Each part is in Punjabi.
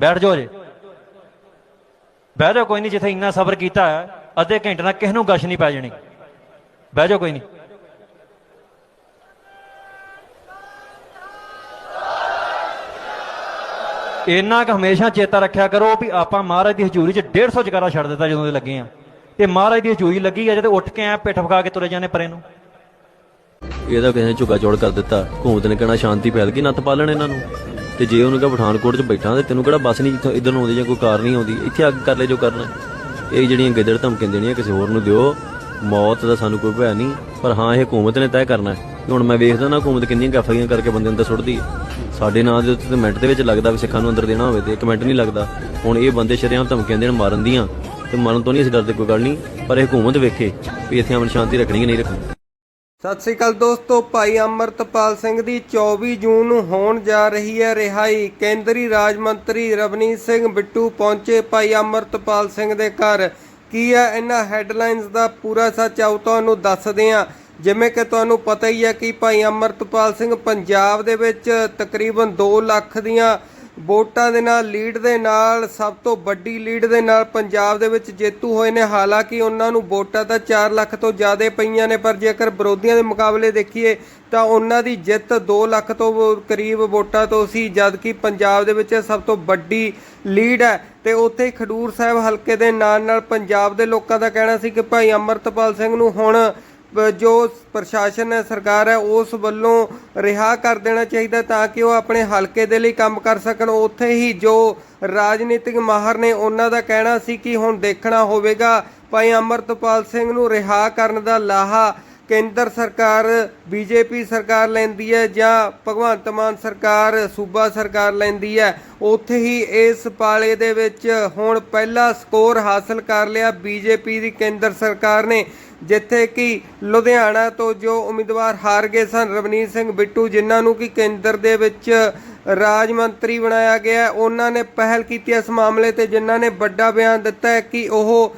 ਬੈਠ ਜਾਓ ਜੇ ਬਹਿ ਜਾਓ, ਕੋਈ ਨਹੀਂ, ਜਿੱਥੇ ਇੰਨਾ ਸਬਰ ਕੀਤਾ ਹੈ, ਅੱਧੇ ਘੰਟੇ ਨਾਲ ਕਿਸ ਨੂੰ ਗਸ਼ ਨਹੀਂ ਪੈ ਜਾਣੀ। ਬਹਿ ਜਾਓ, ਕੋਈ ਨਹੀਂ। ਇੰਨਾ ਕੁ ਹਮੇਸ਼ਾ ਚੇਤਾ ਰੱਖਿਆ ਕਰੋ ਵੀ ਆਪਾਂ ਮਹਾਰਾਜ ਦੀ ਹਜ਼ੂਰੀ 'ਚ 150 ਜਗਾਰਾ ਛੱਡ ਦਿੱਤਾ ਜਦੋਂ ਦੇ ਲੱਗੇ ਆ। ਤੇ ਮਹਾਰਾਜ ਦੀ ਹਜ਼ੂਰੀ ਲੱਗੀ ਆ ਜਦ ਉੱਠ ਕੇ ਆ ਪਿੱਠ ਫਕਾ ਕੇ ਤੁਰੇ ਜਾਂਦੇ ਪਰੇ ਨੂੰ। ਇਹਦਾ ਕਿਸੇ ਨੇ ਝੁਗਾ ਚੌੜ ਕਰ ਦਿੱਤਾ। ਹਕੂਮਤ ਨੇ ਕਹਿਣਾ ਸ਼ਾਂਤੀ ਫੈਲ ਗਈ ਨੱਤ ਪਾਲਣ ਇਹਨਾਂ ਨੂੰ। ਤੇ ਜੇ ਉਹਨੂੰ ਕਹ ਪਠਾਨਕੋਟ 'ਚ ਬੈਠਾ ਤੇ ਤੈਨੂੰ ਕਿਹੜਾ ਬੱਸ ਨਹੀਂ ਜਿੱਥੋਂ ਇਧਰ ਨੂੰ ਆਉਂਦੀ ਜਾਂ ਕੋਈ ਕਾਰ ਨਹੀਂ ਆਉਂਦੀ, ਇੱਥੇ ਅੱਗ ਕਰ ਲੈ ਜੋ ਕਰਨਾ। ਇਹ ਜਿਹੜੀਆਂ ਗਿੱਦੜ ਧਮਕੀਆਂ ਦੇਣੀਆਂ ਕਿਸੇ ਹੋਰ ਨੂੰ ਦਿਓ, ਮੌਤ ਦਾ ਸਾਨੂੰ ਕੋਈ ਭੈ ਨਹੀਂ, ਪਰ ਹਾਂ ਇਹ ਹਕੂਮਤ ਨੇ ਤੈਅ ਕਰਨਾ ਹੁਣ ਮੈਂ ਵੇਖਦਾ ਨਾ ਹਕੂਮਤ ਕਿੰਨੀਆਂ ਗਾਫੀਆਂ ਕਰਕੇ ਬੰਦੇ ਅੰਦਰ ਸੁੱਟਦੀ ਹੈ। ਸਾਡੇ ਨਾਂ ਦੇ ਉੱਤੇ ਤੇ ਮਿੰਟ ਦੇ ਵਿੱਚ ਲੱਗਦਾ ਵੀ ਸਿੱਖਾਂ ਨੂੰ ਅੰਦਰ ਦੇਣਾ ਹੋਵੇ ਤੇ ਇੱਕ ਮਿੰਟ ਨਹੀਂ ਲੱਗਦਾ। ਹੁਣ ਇਹ ਬੰਦੇ ਸ਼ਰੇਆਮ ਧਮਕੀਆਂ ਦੇਣ ਮਾਰਨ ਦੀਆਂ ਤੇ ਮਰਨ ਤੋਂ ਨਹੀਂ ਅਸੀਂ ਡਰਦੇ ਕੋਈ ਗੱਲ ਨਹੀਂ, ਪਰ ਇਹ ਹਕੂਮਤ ਵੇਖੇ ਵੀ ਇੱਥੇ ਅਮਨ ਸ਼ਾਂਤੀ ਰੱਖਣੀ ਕਿ ਨਹੀਂ ਰੱਖਣੀ। ਸਤਿ ਸ੍ਰੀ ਅਕਾਲ ਦੋਸਤੋ, ਭਾਈ ਅਮਰਤਪਾਲ ਸਿੰਘ ਦੀ 24 ਜੂਨ ਨੂੰ ਹੋਣ ਜਾ ਰਹੀ ਹੈ ਰਿਹਾਈ। ਕੇਂਦਰੀ ਰਾਜ ਮੰਤਰੀ ਰਵਨੀਤ ਸਿੰਘ ਬਿੱਟੂ ਪਹੁੰਚੇ ਭਾਈ ਅਮਰਤਪਾਲ ਸਿੰਘ ਦੇ ਘਰ। ਕੀ ਹੈ ਇਹਨਾਂ ਹੈਡਲਾਈਨਸ ਦਾ ਪੂਰਾ ਸੱਚ ਆਉ ਤੁਹਾਨੂੰ ਦੱਸਦੇ ਹਾਂ। ਜਿਵੇਂ ਕਿ ਤੁਹਾਨੂੰ ਪਤਾ ਹੀ ਹੈ ਕਿ ਭਾਈ ਅਮਰਤਪਾਲ ਸਿੰਘ ਪੰਜਾਬ ਦੇ ਵਿੱਚ ਤਕਰੀਬਨ 2 ਲੱਖ ਦੀਆਂ ਵੋਟਾਂ ਦੇ ਨਾਲ, ਲੀਡ ਦੇ ਨਾਲ, ਸਭ ਤੋਂ ਵੱਡੀ ਲੀਡ ਦੇ ਨਾਲ ਪੰਜਾਬ ਦੇ ਵਿੱਚ ਜੇਤੂ ਹੋਏ ਨੇ। ਹਾਲਾਂਕਿ ਉਹਨਾਂ ਨੂੰ ਵੋਟਾਂ ਤਾਂ 4 ਲੱਖ ਤੋਂ ਜ਼ਿਆਦਾ ਪਈਆਂ ਨੇ, ਪਰ ਜੇਕਰ ਵਿਰੋਧੀਆਂ ਦੇ ਮੁਕਾਬਲੇ ਦੇਖੀਏ ਤਾਂ ਉਹਨਾਂ ਦੀ ਜਿੱਤ 2 ਲੱਖ ਤੋਂ ਕਰੀਬ ਵੋਟਾਂ ਤੋਂ ਸੀ, ਜਦਕਿ ਪੰਜਾਬ ਦੇ ਵਿੱਚ ਸਭ ਤੋਂ ਵੱਡੀ ਲੀਡ ਹੈ। ਤੇ ਉੱਥੇ ਖਡੂਰ ਸਾਹਿਬ ਹਲਕੇ ਦੇ ਨਾਲ ਨਾਲ ਪੰਜਾਬ ਦੇ ਲੋਕਾਂ ਦਾ ਕਹਿਣਾ ਸੀ ਕਿ ਭਾਈ ਅਮਰਤਪਾਲ ਸਿੰਘ ਨੂੰ ਹੁਣ ਜੋ ਪ੍ਰਸ਼ਾਸਨ ਹੈ, ਸਰਕਾਰ ਹੈ, ਉਸ ਵੱਲੋਂ ਰਿਹਾ ਕਰ ਦੇਣਾ ਚਾਹੀਦਾ ਤਾਂ ਕਿ ਉਹ ਆਪਣੇ ਹਲਕੇ ਦੇ ਲਈ ਕੰਮ ਕਰ ਸਕਣ। ਉੱਥੇ ਹੀ ਜੋ ਰਾਜਨੀਤਿਕ ਮਾਹਰ ਨੇ, ਉਹਨਾਂ ਦਾ ਕਹਿਣਾ ਸੀ ਕਿ ਹੁਣ ਦੇਖਣਾ ਹੋਵੇਗਾ। ਭਾਈ ਅਮਰਤਪਾਲ ਸਿੰਘ ਨੂੰ ਰਿਹਾ ਕਰਨ ਦਾ ਲਾਹਾ ਕੇਂਦਰ ਸਰਕਾਰ, ਬੀਜੇਪੀ ਸਰਕਾਰ ਲੈਂਦੀ ਹੈ ਜਾਂ ਭਗਵੰਤ ਮਾਨ ਸਰਕਾਰ, ਸੂਬਾ ਸਰਕਾਰ ਲੈਂਦੀ ਹੈ। ਉੱਥੇ ਹੀ ਇਸ ਪਾਲੇ ਦੇ ਵਿੱਚ ਹੁਣ ਪਹਿਲਾ ਸਕੋਰ ਹਾਸਲ ਕਰ ਲਿਆ ਬੀਜੇਪੀ ਦੀ ਕੇਂਦਰ ਸਰਕਾਰ ਨੇ। ਜਿੱਥੇ ਕਿ ਲੁਧਿਆਣਾ ਤੋਂ ਜੋ ਉਮੀਦਵਾਰ ਹਾਰ ਗਏ ਸਨ, ਰਵਨੀਤ ਸਿੰਘ ਬਿੱਟੂ, ਜਿਨ੍ਹਾਂ ਨੂੰ ਕਿ ਕੇਂਦਰ ਦੇ ਵਿੱਚ ਰਾਜ ਮੰਤਰੀ ਬਣਾਇਆ ਗਿਆ ਉਹਨਾਂ ਨੇ ਪਹਿਲ ਕੀਤੀ ਇਸ ਮਾਮਲੇ ਤੇ, ਜਿਨ੍ਹਾਂ ਨੇ ਵੱਡਾ ਬਿਆਨ ਦਿੱਤਾ ਹੈ ਕਿ ਉਹ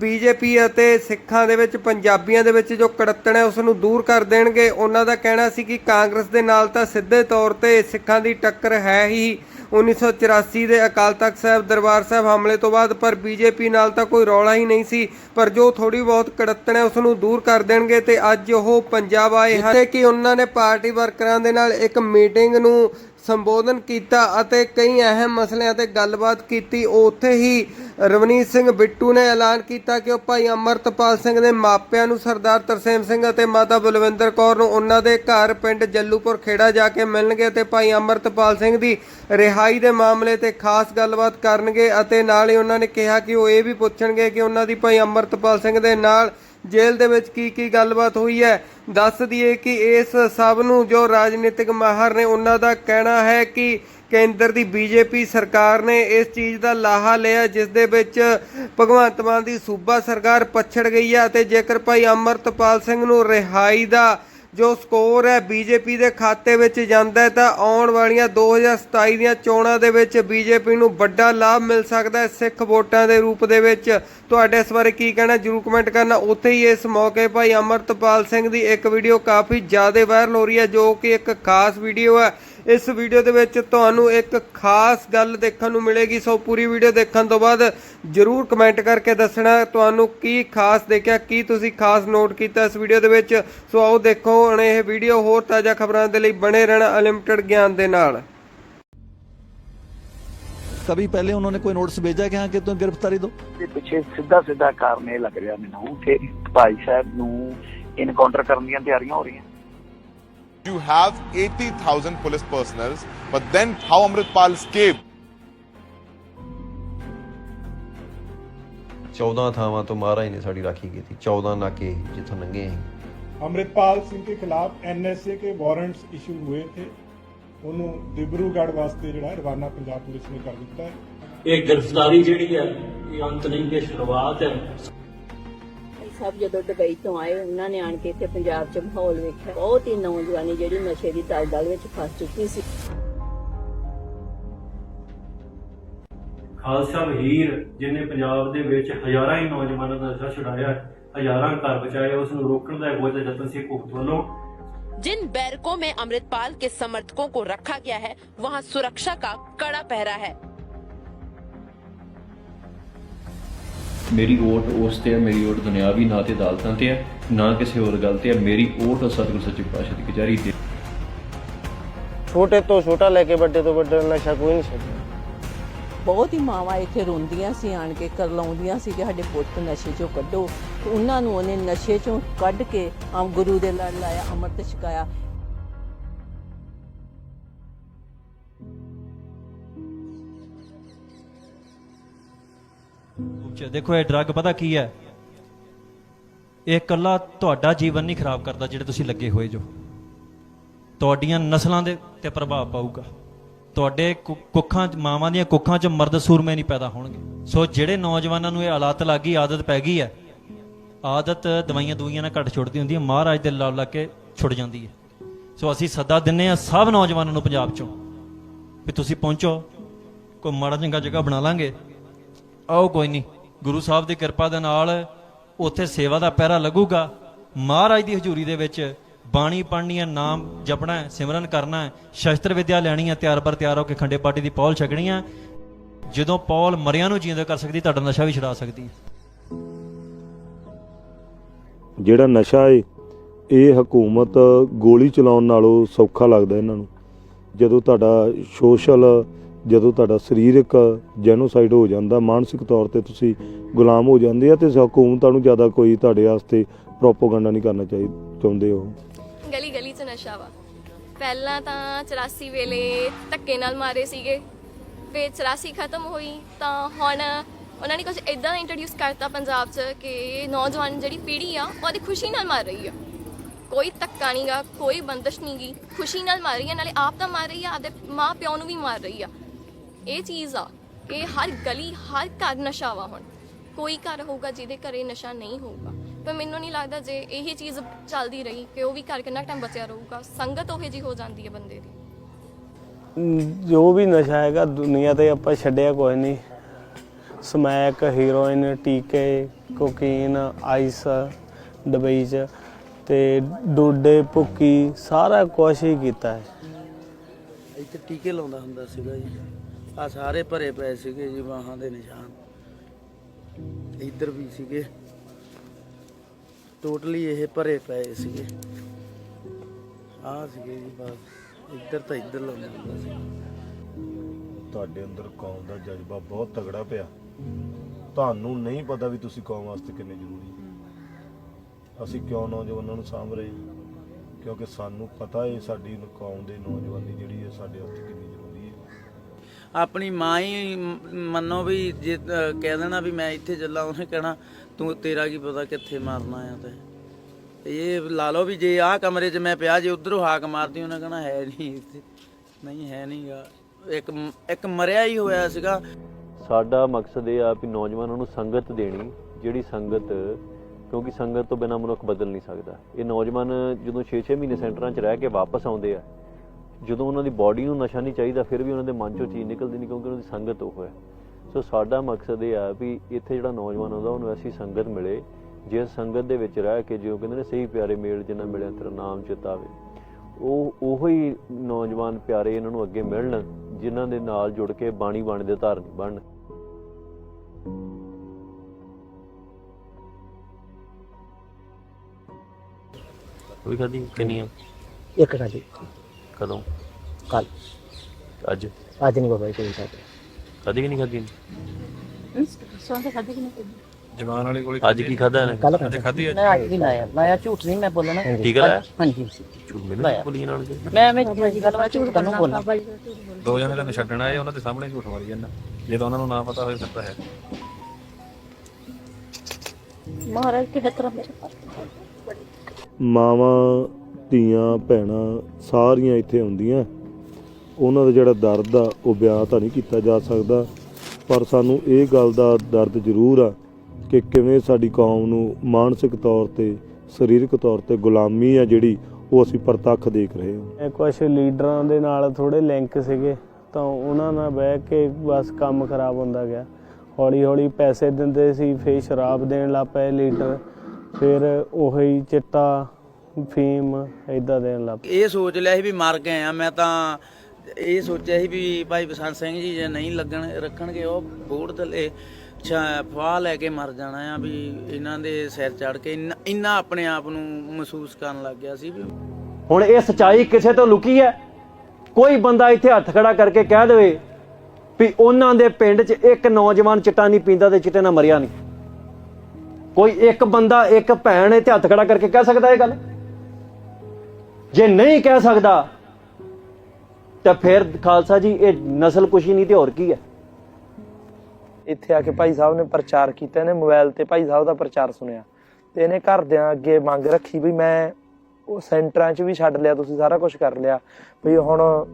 ਬੀਜੇਪੀ ਅਤੇ ਸਿੱਖਾਂ ਦੇ ਵਿੱਚ, ਪੰਜਾਬੀਆਂ ਦੇ ਵਿੱਚ ਜੋ ਕੜੱਤਣ ਹੈ ਉਸ ਨੂੰ ਦੂਰ ਕਰ ਦੇਣਗੇ। ਉਹਨਾਂ ਦਾ ਕਹਿਣਾ ਸੀ ਕਿ ਕਾਂਗਰਸ ਦੇ ਨਾਲ ਤਾਂ ਸਿੱਧੇ ਤੌਰ ਤੇ ਸਿੱਖਾਂ ਦੀ ਟੱਕਰ ਹੈ ਹੀ 1984 ਦੇ ਅਕਾਲ ਤਖਤ ਸਾਹਿਬ ਦਰਬਾਰ ਸਾਹਿਬ ਹਮਲੇ ਤੋਂ ਬਾਅਦ ਪਰ ਬੀਜੇਪੀ ਨਾਲ ਤਾਂ ਕੋਈ ਰੌਲਾ ਹੀ ਨਹੀਂ ਸੀ, ਪਰ ਜੋ ਥੋੜੀ ਬਹੁਤ ਕੜੱਤਣ ਹੈ ਉਸ ਨੂੰ ਦੂਰ ਕਰ ਦੇਣਗੇ ਤੇ ਅੱਜ ਉਹ ਪੰਜਾਬ ਆਏ ਹਨ। ਕਿ ਉਹਨਾਂ ਨੇ ਪਾਰਟੀ ਵਰਕਰਾਂ ਦੇ ਨਾਲ ਇੱਕ ਮੀਟਿੰਗ ਨੂੰ ਸੰਬੋਧਨ ਕੀਤਾ ਅਤੇ ਕਈ ਅਹਿਮ ਮਸਲਿਆਂ ਤੇ ਗੱਲਬਾਤ ਕੀਤੀ। ਉੱਥੇ ਹੀ ਰਵਨੀਤ ਸਿੰਘ ਬਿੱਟੂ ਨੇ ਐਲਾਨ ਕੀਤਾ ਕਿ ਉਹ ਭਾਈ ਅਮਰਤਪਾਲ ਸਿੰਘ ਦੇ ਮਾਪਿਆਂ ਨੂੰ ਸਰਦਾਰ ਤਰਸੇਮ ਸਿੰਘ ਅਤੇ ਮਾਤਾ ਬਲਵਿੰਦਰ ਕੌਰ ਨੂੰ ਉਹਨਾਂ ਦੇ ਘਰ ਪਿੰਡ ਜੱਲੂਪੁਰ ਖੇੜਾ ਜਾ ਕੇ ਮਿਲਣਗੇ ਅਤੇ ਭਾਈ ਅਮਰਤਪਾਲ ਸਿੰਘ ਦੀ ਰਿਹਾਈ ਦੇ ਮਾਮਲੇ ਤੇ ਖਾਸ ਗੱਲਬਾਤ ਕਰਨਗੇ ਅਤੇ ਨਾਲ ਹੀ ਉਹਨਾਂ ਨੇ ਕਿਹਾ ਕਿ ਉਹ ਇਹ ਵੀ ਪੁੱਛਣਗੇ ਕਿ ਉਹਨਾਂ ਦੀ ਭਾਈ ਅਮਰਤਪਾਲ ਸਿੰਘ ਦੇ ਨਾਲ ਜੇਲ੍ਹ ਦੇ ਵਿੱਚ ਕੀ ਕੀ ਗੱਲਬਾਤ ਹੋਈ ਹੈ? ਦੱਸ ਦਈਏ ਕਿ ਇਸ ਸਭ ਨੂੰ ਜੋ ਰਾਜਨੀਤਿਕ ਮਾਹਰ ਨੇ, ਉਹਨਾਂ ਦਾ ਕਹਿਣਾ ਹੈ ਕਿ ਕੇਂਦਰ ਦੀ ਬੀਜੇਪੀ ਸਰਕਾਰ ਨੇ ਇਸ ਚੀਜ਼ ਦਾ ਲਾਹਾ ਲਿਆ, ਜਿਸ ਦੇ ਵਿੱਚ ਭਗਵੰਤ ਮਾਨ ਦੀ ਸੂਬਾ ਸਰਕਾਰ ਪਛੜ ਗਈ ਹੈ ਅਤੇ ਜੇਕਰ ਭਾਈ ਅਮਰਤਪਾਲ ਸਿੰਘ ਨੂੰ ਰਿਹਾਈ ਦਾ ਜੋ ਸਕੋਰ ਹੈ ਬੀਜੇਪੀ ਦੇ ਖਾਤੇ ਵਿੱਚ ਜਾਂਦਾ ਹੈ, ਤਾਂ ਆਉਣ ਵਾਲੀਆਂ 2027 ਦੀਆਂ ਚੋਣਾਂ ਦੇ ਵਿੱਚ ਬੀਜੇਪੀ ਨੂੰ ਵੱਡਾ ਲਾਭ ਮਿਲ ਸਕਦਾ ਹੈ ਸਿੱਖ ਵੋਟਾਂ ਦੇ ਰੂਪ ਦੇ ਵਿੱਚ। ਤੁਹਾਡੇ ਇਸ ਬਾਰੇ ਕੀ ਕਹਿਣਾ ਜਰੂਰ ਕਮੈਂਟ ਕਰਨਾ। ਉੱਥੇ ਹੀ ਇਸ ਮੌਕੇ ਭਾਈ ਅਮਰਤਪਾਲ ਸਿੰਘ ਦੀ ਇੱਕ ਵੀਡੀਓ ਕਾਫੀ ਜ਼ਿਆਦਾ ਵਾਇਰਲ ਹੋ ਰਹੀ ਹੈ, ਜੋ ਕਿ ਇੱਕ ਖਾਸ ਵੀਡੀਓ ਹੈ। ਇਸ ਵੀਡੀਓ ਦੇ ਵਿੱਚ ਤੁਹਾਨੂੰ ਇੱਕ ਖਾਸ ਗੱਲ ਦੇਖਣ ਨੂੰ ਮਿਲੇਗੀ ਸੋ ਪੂਰੀ ਵੀਡੀਓ ਦੇਖਣ ਤੋਂ ਬਾਅਦ ਜਰੂਰ ਕਮੈਂਟ ਕਰਕੇ ਦੱਸਣਾ ਤੁਹਾਨੂੰ ਕੀ ਖਾਸ ਦੇਖਿਆ ਕੀ ਤੁਸੀਂ ਖਾਸ ਨੋਟ ਕੀਤਾ ਇਸ ਵੀਡੀਓ ਦੇ ਵਿੱਚ ਸੋ ਆਓ ਦੇਖੋ ਹੁਣ ਇਹ ਵੀਡੀਓ ਹੋਰ ਤਾਜ਼ਾ ਖਬਰਾਂ ਦੇ ਲਈ ਬਣੇ ਰਹਿਣਾ ਅਨਲਿਮਟਿਡ ਗਿਆਨ ਦੇ ਨਾਲ कभी पहले उन्होंने कोई नोटिस भेजा कि हाँ कि तुम गिरफ्तारी दो ਦੇ ਪਿੱਛੇ ਸਿੱਧਾ ਸਿੱਧਾ ਕਾਰਨ ਇਹ ਲੱਗ ਰਿਹਾ ਮੈਨੂੰ ਕਿ ਭਾਈ ਸਾਹਿਬ ਨੂੰ ਇਨਕਾਊਂਟਰ ਕਰਨ ਦੀਆਂ ਤਿਆਰੀਆਂ ਹੋ ਰਹੀਆਂ You have 80,000 police personnel, but then how Amritpal escaped? 14 ਥਾਵਾਂ ਤੋਂ ਮਹਾਰਾਜ ਨੇ ਸਾਡੀ ਰਾਖੀ ਕੀਤੀ 14 ਨਾਕੇ ਜਿੱਥੋਂ ਲੰਘੇ ਅਸੀਂ अमृतपाल सिंह के खिलाफ एनएसए के वारंट्स इशू हुए थे ਉਹਨੂੰ ਦਿਬਰੂਗੜ੍ਹ ਵਾਸਤੇ ਜਿਹੜਾ ਰਵਾਨਾ ਪੰਜਾਬ ਪੁਲਿਸ ਨੇ ਕਰ ਦਿੱਤਾ ਹੈ ਇਹ ਗ੍ਰਿਫਤਾਰੀ ਜਿਹੜੀ ਹੈ ਇਹ ਅੰਤ ਨਹੀਂ ਇਹ ਸ਼ੁਰੂਆਤ ਹੈ ਸਭ ਜਦੋਂ ਦੁਬਈ ਤੋਂ ਆਏ ਉਹਨਾਂ ਨੇ ਆਣ ਕੇ ਇੱਥੇ ਪੰਜਾਬ 'ਚ ਮਾਹੌਲ ਵੇਖਿਆ ਬਹੁਤ ਹੀ ਨੌਜਵਾਨੀ ਜਿਹੜੀ ਨਸ਼ੇ ਦੀ ਦਲਦਲ ਵਿੱਚ ਫਸ ਚੁੱਕੀ ਸੀ ਖਾਲਸਾ ਵਹੀਰ ਜਿਹਨੇ ਪੰਜਾਬ ਦੇ ਵਿੱਚ ਹਜ਼ਾਰਾਂ ਹੀ ਨੌਜਵਾਨਾਂ ਦਾ ਨਸ਼ਾ ਛੁਡਾਇਆ ਹੈ, ਹਜ਼ਾਰਾਂ ਘਰ ਬਚਾਏ ਉਸ ਨੂੰ ਰੋਕਣ ਦਾ ਬਹੁਤ ਯਤਨ ਸੀ ਭੁਗਤ ਵੱਲੋਂ जिन बैरकों में अमृतपाल के समर्थकों को रखा गया है वहां सुरक्षा का कड़ा पहरा है ਮੇਰੀ ਓਟ ਉਸ ਤੇ ਹੈ ਮੇਰੀ ਓਟ ਦੁਨਿਆਵੀ ਨਾ ਤੇ ਅਦਾਲਤਾਂ ਤੇ ਹੈ ਨਾ ਕਿਸੇ ਹੋਰ ਗੱਲ ਤੇ ਹੈ ਮੇਰੀ ਓਟ ਸਤਿਗੁਰ ਸੱਚੇ ਪਾਤਸ਼ਾਹ ਦੀ ਕਚਹਿਰੀ ਤੇ ਛੋਟੇ ਤੋਂ ਛੋਟਾ ਲੈ ਕੇ ਵੱਡੇ ਤੋਂ ਵੱਡਾ ਨਸ਼ਾ ਕੋਈ ਨਹੀਂ ਛੱਡਦਾ। ਬਹੁਤ ਹੀ ਮਾਵਾਂ ਇੱਥੇ ਰੋਂਦੀਆਂ ਸੀ ਆਣ ਕੇ ਕਰਲਾਉਂਦੀਆਂ ਸੀ ਕਿ ਸਾਡੇ ਪੁੱਤ ਨਸ਼ੇ ਚੋਂ ਕੱਢੋ। ਤੇ ਉਹਨਾਂ ਨੂੰ ਉਹਨੇ ਨਸ਼ੇ ਚੋਂ ਕੱਢ ਕੇ ਆਮ ਗੁਰੂ ਦੇ ਲੜ ਲਾਇਆ ਅੰਮ੍ਰਿਤ ਛਕਾਇਆ। ਚ ਦੇਖੋ, ਇਹ ਡਰੱਗ ਪਤਾ ਕੀ ਹੈ? ਇਹ ਇਕੱਲਾ ਤੁਹਾਡਾ ਜੀਵਨ ਨਹੀਂ ਖਰਾਬ ਕਰਦਾ ਜਿਹੜੇ ਤੁਸੀਂ ਲੱਗੇ ਹੋਏ ਜੋ। ਤੁਹਾਡੀਆਂ ਨਸਲਾਂ ਦੇ ਤੇ ਪ੍ਰਭਾਵ ਪਾਊਗਾ। ਤੁਹਾਡੇ ਕੁ- ਕੁੱਖਾਂ ਮਾਵਾਂ ਦੀਆਂ ਕੁੱਖਾਂ 'ਚ ਮਰਦ ਸੂਰਮੇ ਨਹੀਂ ਪੈਦਾ ਹੋਣਗੇ। ਸੋ ਜਿਹੜੇ ਨੌਜਵਾਨਾਂ ਨੂੰ ਇਹ ਹਾਲਾਤ ਲੱਗੀ, ਆਦਤ ਪੈ ਗਈ ਹੈ, ਆਦਤ ਦਵਾਈਆਂ ਦਵਾਈਆਂ ਨਾਲ ਘੱਟ ਛੁੱਟਦੀ ਹੁੰਦੀ ਹੈ, ਮਹਾਰਾਜ ਦੇ ਲੜ ਲੱਗ ਕੇ ਛੁੱਟ ਜਾਂਦੀ ਹੈ। ਸੋ ਅਸੀਂ ਸੱਦਾ ਦਿੰਨੇ ਆ ਸਭ ਨੌਜਵਾਨਾਂ ਨੂੰ ਪੰਜਾਬ 'ਚੋਂ ਵੀ ਤੁਸੀਂ ਪਹੁੰਚੋ, ਕੋਈ ਮਾੜਾ ਚੰਗਾ ਜਗ੍ਹਾ ਬਣਾ ਲਾਂਗੇ। ਆਓ ਕੋਈ ਨਹੀਂ। ਗੁਰੂ ਸਾਹਿਬ ਦੀ ਕਿਰਪਾ ਦੇ ਨਾਲ ਉੱਥੇ ਸੇਵਾ ਦਾ ਪਹਿਰਾ ਲੱਗੂਗਾ। ਮਹਾਰਾਜ ਦੀ ਹਜ਼ੂਰੀ ਦੇ ਵਿੱਚ ਬਾਣੀ ਪੜ੍ਹਨੀ ਹੈ ਨਾਮ ਜਪਣਾ ਹੈ, ਸਿਮਰਨ ਕਰਨਾ ਹੈ, ਸ਼ਸਤਰ ਵਿਦਿਆ ਲੈਣੀ ਹੈ ਤਿਆਰ ਪਰ ਤਿਆਰ ਹੋ ਕੇ ਖੰਡੇ ਪਾਟੀ ਦੀ ਪੌਲ ਛਕਣੀ ਹੈ ਜਦੋਂ ਪੌਲ ਮਰਿਆਂ ਨੂੰ ਜਿਉਂਦਾ ਕਰ ਸਕਦੀ, ਤੁਹਾਡਾ ਨਸ਼ਾ ਵੀ ਛੁਡਾ ਸਕਦੀ। ਹੈ ਜਿਹੜਾ ਨਸ਼ਾ ਏ, ਇਹ ਹਕੂਮਤ ਗੋਲੀ ਚਲਾਉਣ ਨਾਲੋਂ ਸੌਖਾ ਲੱਗਦਾ ਇਹਨਾਂ ਨੂੰ। ਜਦੋਂ ਤੁਹਾਡਾ ਸੋਸ਼ਲ ਜਦੋਂ ਤੁਹਾਡਾ ਸਰੀਰਕ ਜੈਨੋਸਾਈਡ ਹੋ ਜਾਂਦਾ, ਮਾਨਸਿਕ ਤੌਰ ਤੇ ਤੁਸੀਂ ਗੁਲਾਮ ਹੋ ਜਾਂਦੇ ਆ ਤੇ ਹਕੂਮਤਾਂ ਨੂੰ ਜ਼ਿਆਦਾ ਕੋਈ ਤੁਹਾਡੇ ਵਾਸਤੇ ਪ੍ਰੋਪੋਗੈਂਡਾ ਨਹੀਂ ਕਰਨਾ ਚਾਹੀਦਾ ਚਾਹੁੰਦੇ ਉਹ। ਗਲੀ ਗਲੀ 'ਚ ਨਸ਼ਾ ਵਾ। ਪਹਿਲਾਂ ਤਾਂ 84 ਵੇਲੇ ਧੱਕੇ ਨਾਲ ਮਾਰੇ ਸੀਗੇ। ਫਿਰ 84 ਖਤਮ ਹੋਈ ਤਾਂ ਹੁਣ ਉਹਨਾਂ ਨੇ ਕੁਝ ਇਦਾਂ ਦਾ ਇੰਟਰੋਡਿਊਸ ਕਰਤਾ ਪੰਜਾਬ 'ਚ ਕਿ ਨੌਜਵਾਨ ਜਿਹੜੀ ਪੀੜ੍ਹੀ ਆ ਉਹਦੀ ਖੁਸ਼ੀ ਨਾਲ ਮਾਰ ਰਹੀ ਆ। ਕੋਈ ਧੱਕਾ ਨਹੀਂਗਾ ਕੋਈ ਬੰਦਸ਼ ਨਹੀਂਗੀ ਖੁਸ਼ੀ ਨਾਲ ਮਾਰ ਰਹੀ ਆ, ਨਾਲੇ ਆਪ ਤਾਂ ਮਾਰ ਰਹੀ ਆ, ਆਪਦੇ ਮਾਂ ਪਿਓ ਨੂੰ ਵੀ ਮਾਰ ਰਹੀ ਆ। ਇਹ ਚੀਜ਼ ਆ ਕਿ ਹਰ ਗਲੀ ਹਰ ਘਰ ਨਸ਼ਾ ਵਾ ਹੁਣ। ਕੋਈ ਘਰ ਹੋਊਗਾ ਜਿਹਦੇ ਘਰੇ ਨਸ਼ਾ ਨਹੀਂ ਹੋਊਗਾ। ਪਰ ਮੈਨੂੰ ਨਹੀਂ ਲੱਗਦਾ ਜੇ ਇਹੀ ਚੀਜ਼ ਚੱਲਦੀ ਰਹੀ ਕਿ ਉਹ ਵੀ ਘਰ ਕਿੰਨਾ ਟਾਈਮ ਬਚਿਆ ਰਹੂਗਾ ਸੰਗਤ ਉਹੇ ਜੀ ਹੋ ਜਾਂਦੀ ਹੈ ਬੰਦੇ ਦੀ। ਜੋ ਵੀ ਨਸ਼ਾ ਹੈਗਾ ਦੁਨੀਆ ਤੇ ਆਪਾਂ ਛੱਡਿਆ ਕੋਈ ਨਹੀਂ। ਸਮੈਕ ਹੀਰੋਇਨ ਟੀਕੇ ਕੋਕੀਨ ਆਈਸ ਦੁਬਈ ਚ ਤੇ ਡੋਡੇ ਭੁੱਕੀ ਸਾਰਾ ਕੁਝ ਹੀ ਕੀਤਾ ਹੈ। ਇੱਥੇ ਟੀਕੇ ਲਾਉਂਦਾ ਹੁੰਦਾ ਸੀਗਾ ਜੀ। ਆ ਸਾਰੇ ਭਰੇ ਪਏ ਸੀਗੇ ਜੀ ਬਾਹਾਂ ਦੇ ਨਿਸ਼ਾਨ। ਇੱਧਰ ਵੀ ਸੀਗੇ। ਟੋਟਲੀ ਇਹ ਭਰੇ ਪਏ ਸੀਗੇ। ਆ ਸੀਗੇ ਜੀ ਬਸ। ਇੱਧਰ ਤਾਂ ਇੱਧਰ ਲਾਉਂਦਾ ਸੀ। ਤੁਹਾਡੇ ਅੰਦਰ ਕੌਮ ਦਾ ਜਜ਼ਬਾ ਬਹੁਤ ਤਗੜਾ ਪਿਆ। ਤੁਹਾਨੂੰ ਨਹੀਂ ਪਤਾ ਵੀ ਤੁਸੀਂ ਕੌਮ ਵਾਸਤੇ ਕਿੰਨੇ ਜ਼ਰੂਰੀ ਹੋ। ਅਸੀਂ ਕਿਉਂ ਨੌਜਵਾਨਾਂ ਨੂੰ ਸਾਂਭ ਰਹੇ ਹਾਂ? ਕਿਉਂਕਿ ਸਾਨੂੰ ਪਤਾ ਹੈ ਸਾਡੀ ਕੌਮ ਦੇ ਨੌਜਵਾਨੀ ਜਿਹੜੀ ਹੈ ਸਾਡੇ ਵਾਸਤੇ ਕਿੰਨੀ ਜ਼ਰੂਰੀ ਹੈ। ਆਪਣੀ ਮਾਂ ਹੀ ਮੰਨੋ ਵੀ ਜੇ ਕਹਿ ਦੇਣਾ ਵੀ ਮੈਂ ਇੱਥੇ ਚੱਲਾਂ ਉਹਨੇ ਕਹਿਣਾ, ਤੂੰ, ਤੇਰਾ ਕੀ ਪਤਾ ਕਿੱਥੇ ਮਾਰਨਾ ਆ ਤੇ? ਇਹ ਲਾ ਲਓ ਵੀ ਜੇ ਆਹ ਕਮਰੇ 'ਚ ਮੈਂ ਪਿਆ, ਜੇ ਉਧਰੋਂ ਹਾਕ ਮਾਰਦੀ ਉਹਨੇ ਕਹਿਣਾ, ਹੈ ਨਹੀਂ ਇੱਥੇ। ਨਹੀਂ, ਹੈ ਨਹੀਂਗਾ ਇੱਕ ਇੱਕ ਮਰਿਆ ਹੀ ਹੋਇਆ ਸੀਗਾ। ਸਾਡਾ ਮਕਸਦ ਇਹ ਆ ਵੀ ਨੌਜਵਾਨਾਂ ਨੂੰ ਸੰਗਤ ਦੇਣੀ, ਜਿਹੜੀ ਸੰਗਤ, ਕਿਉਂਕਿ ਸੰਗਤ ਤੋਂ ਬਿਨਾਂ ਮਨੁੱਖ ਬਦਲ ਨਹੀਂ ਸਕਦਾ। ਇਹ ਨੌਜਵਾਨ ਜਦੋਂ 6-6 ਮਹੀਨੇ ਸੈਂਟਰਾਂ 'ਚ ਰਹਿ ਕੇ ਵਾਪਸ ਆਉਂਦੇ ਆ ਜਦੋਂ ਉਹਨਾਂ ਦੀ ਬਾਡੀ ਨੂੰ ਨਸ਼ਾ ਨਹੀਂ ਚਾਹੀਦਾ ਫਿਰ ਵੀ ਉਹਨਾਂ ਦੇ ਮਨ 'ਚੋਂ ਚੀਜ਼ ਨਿਕਲਦੀ ਨਹੀਂ ਕਿਉਂਕਿ ਉਹਨਾਂ ਦੀ ਸੰਗਤ ਉਹ ਹੈ। ਸੋ ਸਾਡਾ ਮਕਸਦ ਇਹ ਆ ਵੀ ਇੱਥੇ ਜਿਹੜਾ ਨੌਜਵਾਨ ਆਉਂਦਾ ਉਹਨੂੰ ਐਸੀ ਸੰਗਤ ਮਿਲੇ ਜਿਸ ਸੰਗਤ ਦੇ ਵਿੱਚ ਰਹਿ ਕੇ ਜਿਉਂ ਕਹਿੰਦੇ ਨੇ ਸਹੀ ਪਿਆਰੇ ਮੇਲ ਜਿੰਨਾ ਮਿਲਿਆ ਤੇਰਾ ਨਾਮ ਚਿਤਾਵੇ। ਉਹ ਉਹੋ ਹੀ ਨੌਜਵਾਨ ਪਿਆਰੇ ਇਹਨਾਂ ਨੂੰ ਅੱਗੇ ਮਿਲਣ ਜਿਨ੍ਹਾਂ ਦੇ ਨਾਲ ਜੁੜ ਕੇ ਬਾਣੀ ਬਾਣੀ ਦੇ ਧਾਰਨੀ ਬਣਨ। ਕੋਈ ਖਾਦੀ ਕਿੰਨੀਆਂ? ਇੱਕ ਖਾਲੀ ਕਦੋਂ? ਕੱਲ ਅੱਜ? ਅੱਜ ਨਹੀਂ ਬਾਬਾ ਕੋਈ ਖਾਲੀ ਕਦੀ ਨਹੀਂ ਖਾਦੀ ਸੌਂਦੇ ਖਾਦੇ ਕਿ ਨਹੀਂ ਜਵਾਨ ਵਾਲੇ ਕੋਲ ਅੱਜ ਕੀ ਖਾਦਾ ਨੇ ਕੱਲ ਖਾਦੀ ਮੈਂ ਅੱਜ ਵੀ ਲਾਇਆ। ਲਾਇਆ ਝੂਠ ਨਹੀਂ ਮੈਂ ਬੋਲਣਾ। ਠੀਕ ਹੈ ਹਾਂਜੀ। ਝੂਠ ਮੈਨੂੰ ਬੋਲੀ ਨਾਲ ਮੈਂ ਮੈਂ ਜੀ ਗੱਲ ਮੈਂ ਝੂਠ ਕਰਨੂੰ ਬੋਲਣਾ। ਦੋ ਜਣੇ ਤੈਨੂੰ ਛੱਡਣ ਆਏ ਉਹਨਾਂ ਦੇ ਸਾਹਮਣੇ ਝੂਠ ਮਾਰੀ ਜਾਂਦਾ। ਜੇ ਤਾਂ ਉਹਨਾਂ ਨੂੰ ਨਾ ਪਤਾ ਹੋਵੇ ਫਿਰ ਤਾਂ ਹੈ। ਮਹਾਰਾਜ ਕਿਸ ਤਰ੍ਹਾਂ ਮੇਰੇ ਮਾਵਾਂ ਧੀਆਂ ਭੈਣਾਂ ਸਾਰੀਆਂ ਇੱਥੇ ਆਉਂਦੀਆਂ ਉਹਨਾਂ ਦਾ ਜਿਹੜਾ ਦਰਦ ਆ ਉਹ ਬਿਆਨ ਤਾਂ ਨਹੀਂ ਕੀਤਾ ਜਾ ਸਕਦਾ। ਪਰ ਸਾਨੂੰ ਇਹ ਗੱਲ ਦਾ ਦਰਦ ਜ਼ਰੂਰ ਆ ਕਿ ਕਿਵੇਂ ਸਾਡੀ ਕੌਮ ਨੂੰ ਮਾਨਸਿਕ ਤੌਰ ਤੇ ਸਰੀਰਕ ਤੌਰ ਤੇ ਗੁਲਾਮੀ ਆ ਜਿਹੜੀ ਉਹ ਅਸੀਂ ਪ੍ਰਤੱਖ ਦੇਖ ਰਹੇ ਹਾਂ। ਕੁਝ ਲੀਡਰਾਂ ਦੇ ਨਾਲ ਥੋੜੇ ਲਿੰਕ ਸੀਗੇ ਤਾਂ ਉਹਨਾਂ ਨਾਲ ਬਹਿ ਕੇ ਬਸ ਕੰਮ ਖਰਾਬ ਹੁੰਦਾ ਗਿਆ। ਹੌਲੀ ਹੌਲੀ ਪੈਸੇ ਦਿੰਦੇ ਸੀ ਫੇਰ ਸ਼ਰਾਬ ਦੇਣ ਲੱਗ ਪਏ ਲੀਡਰ ਫਿਰ ਉਹੀ ਚਿੱਟਾ ਫੀਮ ਇਦਾਂ ਦੇਣ ਲੱਗ ਪਏ। ਇਹ ਸੋਚ ਲਿਆ ਸੀ ਵੀ ਮਰ ਗਏ ਆ ਮੈਂ ਤਾਂ ਇਹ ਸੋਚਿਆ ਸੀ ਵੀ ਭਾਈ ਬਸੰਤ ਸਿੰਘ ਜੀ ਜੇ ਨਹੀਂ ਲੱਗਣ ਰੱਖਣਗੇ, ਉਹ ਬੋਰਡ ਥੱਲੇ ਫਾਹ ਲੈ ਕੇ ਮਰ ਜਾਣਾ ਆ ਵੀ ਇਹਨਾਂ ਦੇ ਸਿਰ ਚੜ ਕੇ ਇੰਨਾ ਆਪਣੇ ਆਪ ਨੂੰ ਮਹਿਸੂਸ ਕਰਨ ਲੱਗ ਗਿਆ ਸੀ ਵੀ ਹੁਣ ਇਹ ਸਚਾਈ ਕਿਸੇ ਤੋਂ ਲੁਕੀ ਹੈ? ਕੋਈ ਬੰਦਾ ਇੱਥੇ ਹੱਥ ਖੜਾ ਕਰਕੇ ਕਹਿ ਦੇਵੇ ਵੀ ਉਹਨਾਂ ਦੇ ਪਿੰਡ 'ਚ ਇੱਕ ਨੌਜਵਾਨ ਚਿੱਟਾ ਨਹੀਂ ਪੀਂਦਾ ਤੇ ਚਿੱਟੇ ਨਾਲ ਮਰਿਆ ਨਹੀਂ। ਕੋਈ ਇੱਕ ਬੰਦਾ, ਇੱਕ ਭੈਣ ਇੱਥੇ ਹੱਥ ਖੜਾ ਕਰਕੇ ਕਹਿ ਸਕਦਾ ਇਹ ਗੱਲ? ਜੇ ਨਹੀਂ ਕਹਿ ਸਕਦਾ ਤਾਂ ਫਿਰ ਖਾਲਸਾ ਜੀ, ਇਹ ਨਸਲ ਕੁਸ਼ੀ ਨਹੀਂ ਤੇ ਹੋਰ ਕੀ ਹੈ? ਇੱਥੇ ਆ ਕੇ ਭਾਈ ਸਾਹਿਬ ਨੇ ਪ੍ਰਚਾਰ ਕੀਤਾ, ਇਹਨੇ ਮੋਬਾਈਲ ਤੇ ਭਾਈ ਸਾਹਿਬ ਦਾ ਪ੍ਰਚਾਰ ਸੁਣਿਆ। ਤੇ ਇਹਨੇ ਘਰਦਿਆਂ ਅੱਗੇ ਮੰਗ ਰੱਖੀ ਵੀ ਮੈਂ ਉਹ ਸੈਂਟਰਾਂ 'ਚ ਵੀ ਛੱਡ ਲਿਆ, ਤੁਸੀਂ ਸਾਰਾ ਕੁਝ ਕਰ ਲਿਆ। ਵੀ ਹੁਣ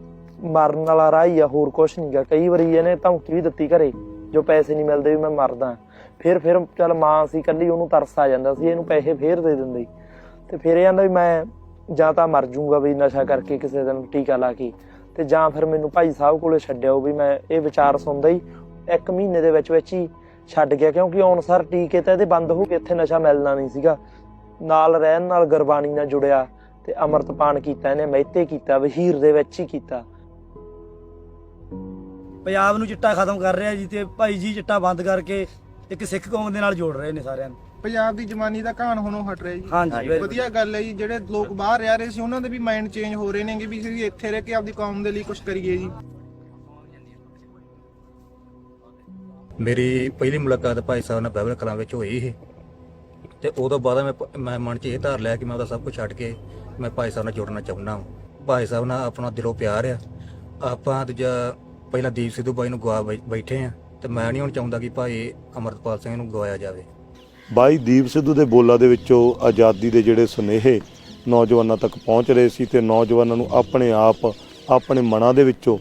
ਮਰਨ ਵਾਲਾ ਰਾਹ ਹੀ ਆ, ਹੋਰ ਕੁਝ ਨਹੀਂਗਾ ਕਈ ਵਾਰੀ ਇਹਨੇ ਧਮਕੀ ਵੀ ਦਿੱਤੀ ਘਰੇ, ਜੋ ਪੈਸੇ ਨਹੀਂ ਮਿਲਦੇ ਵੀ ਮੈਂ ਮਰਦਾ। ਫਿਰ ਫਿਰ ਚੱਲ ਮਾਂ ਸੀ ਕੱਲੀ ਉਹਨੂੰ ਤਰਸ ਆ ਜਾਂਦਾ ਸੀ, ਇਹਨੂੰ ਪੈਸੇ ਫੇਰ ਦੇ ਦਿੰਦੇ। ਤੇ ਫਿਰ ਇਹ ਕਹਿੰਦਾ ਵੀ ਮੈਂ ਜਾਂ ਤਾਂ ਮਰ ਜਾਊਂਗਾ ਵੀ ਨਸ਼ਾ ਕਰਕੇ ਕਿਸੇ ਦਿਨ ਟੀਕਾ ਲਾ ਕੇ। ਤੇ ਜਾਂ ਫਿਰ ਮੈਨੂੰ ਭਾਈ ਸਾਹਿਬ ਕੋਲੇ ਛੱਡਿਓ ਵੀ ਮੈਂ ਇਹ ਵਿਚਾਰ ਸੁਣਦਾ ਹੀ ਇੱਕ ਮਹੀਨੇ ਦੇ ਵਿੱਚ ਵਿੱਚ ਹੀ ਛੱਡ ਗਿਆ, ਕਿਉਂਕਿ ਹੁਣ ਸਰ ਟੀਕੇ ਤਾਂ ਇਹਦੇ ਬੰਦ ਹੋ ਗਏ, ਇੱਥੇ ਨਸ਼ਾ ਮਿਲਣਾ ਨਹੀਂ ਸੀਗਾ। ਨਾਲ ਰਹਿਣ ਨਾਲ ਗੁਰਬਾਣੀ ਨਾਲ ਜੁੜਿਆ ਤੇ ਅੰਮ੍ਰਿਤਪਾਨ ਕੀਤਾ, ਇਹਨੇ ਮਹਿਤੇ ਕੀਤਾ, ਵਹੀਰ ਦੇ ਵਿੱਚ ਹੀ ਕੀਤਾ। ਪੰਜਾਬ ਨੂੰ ਚਿੱਟਾ ਖਤਮ ਕਰ ਰਿਹਾ ਜੀ ਤੇ ਭਾਈ ਜੀ ਚਿੱਟਾ ਬੰਦ ਕਰਕੇ ਇੱਕ ਸਿੱਖ ਕੌਮ ਦੇ ਨਾਲ ਜੋੜ ਰਹੇ ਨੇ ਸਾਰਿਆਂ ਨੂੰ। ਪੰਜਾਬ ਦੀ ਜਵਾਨੀ ਦਾ ਕਹਾਣ ਹੁਣੋਂ ਹਟ ਰਿਹਾ ਜੀ। ਹਾਂਜੀ, ਬਿਲਕੁਲ। ਵਧੀਆ ਗੱਲ ਹੈ ਜੀ ਜਿਹੜੇ ਲੋਕ ਬਾਹਰ ਰਹਿ ਰਹੇ ਸੀ ਉਹਨਾਂ ਦੇ ਵੀ ਮਾਈਂਡ ਚੇਂਜ ਹੋ ਰਹੇ ਨੇਗੇ ਵੀ ਅਸੀਂ ਇੱਥੇ ਰਹਿ ਕੇ ਆਪਦੀ ਕੌਮ ਦੇ ਲਈ ਕੁਝ ਕਰੀਏ ਜੀ। ਮੇਰੀ ਪਹਿਲੀ ਮੁਲਾਕਾਤ ਭਾਈ ਸਾਹਿਬ ਨਾਲ ਬਾਈਬਲ ਕਲਾਂ ਵਿੱਚ ਹੋਈ ਸੀ। ਤੇ ਉਦੋਂ ਬਾਅਦ ਮੈਂ ਪ- ਮੈਂ ਮਨ 'ਚ ਇਹ ਧਾਰ ਲਿਆ ਕਿ ਮੈਂ ਉਹਦਾ ਸਭ ਕੁਝ ਛੱਡ ਕੇ ਮੈਂ ਭਾਈ ਸਾਹਿਬ ਨਾਲ ਜੁੜਨਾ ਚਾਹੁੰਦਾ ਹਾਂ ਭਾਈ ਸਾਹਿਬ ਨਾਲ ਆਪਣਾ ਦਿਲੋਂ ਪਿਆਰ ਆ। ਆਪਾਂ ਦੂਜਾ ਪਹਿਲਾਂ ਦੀਪ ਸਿੱਧੂ ਬਾਈ ਨੂੰ ਗਵਾ ਬੈ- ਬੈਠੇ ਆ। ਤੇ ਮੈਂ ਨਹੀਂ ਹੁਣ ਚਾਹੁੰਦਾ ਕਿ ਭਾਈ ਅਮਰਤਪਾਲ ਸਿੰਘ ਨੂੰ ਗਵਾਇਆ ਜਾਵੇ। ਬਾਈ ਦੀਪ ਸਿੱਧੂ ਦੇ ਬੋਲਾਂ ਦੇ ਵਿੱਚੋਂ ਆਜ਼ਾਦੀ ਦੇ ਜਿਹੜੇ ਸੁਨੇਹੇ ਨੌਜਵਾਨਾਂ ਤੱਕ ਪਹੁੰਚ ਰਹੇ ਸੀ ਤੇ ਨੌਜਵਾਨਾਂ ਨੂੰ ਆਪਣੇ ਆਪ, ਆਪਣੇ ਮਨਾਂ ਦੇ ਵਿੱਚੋਂ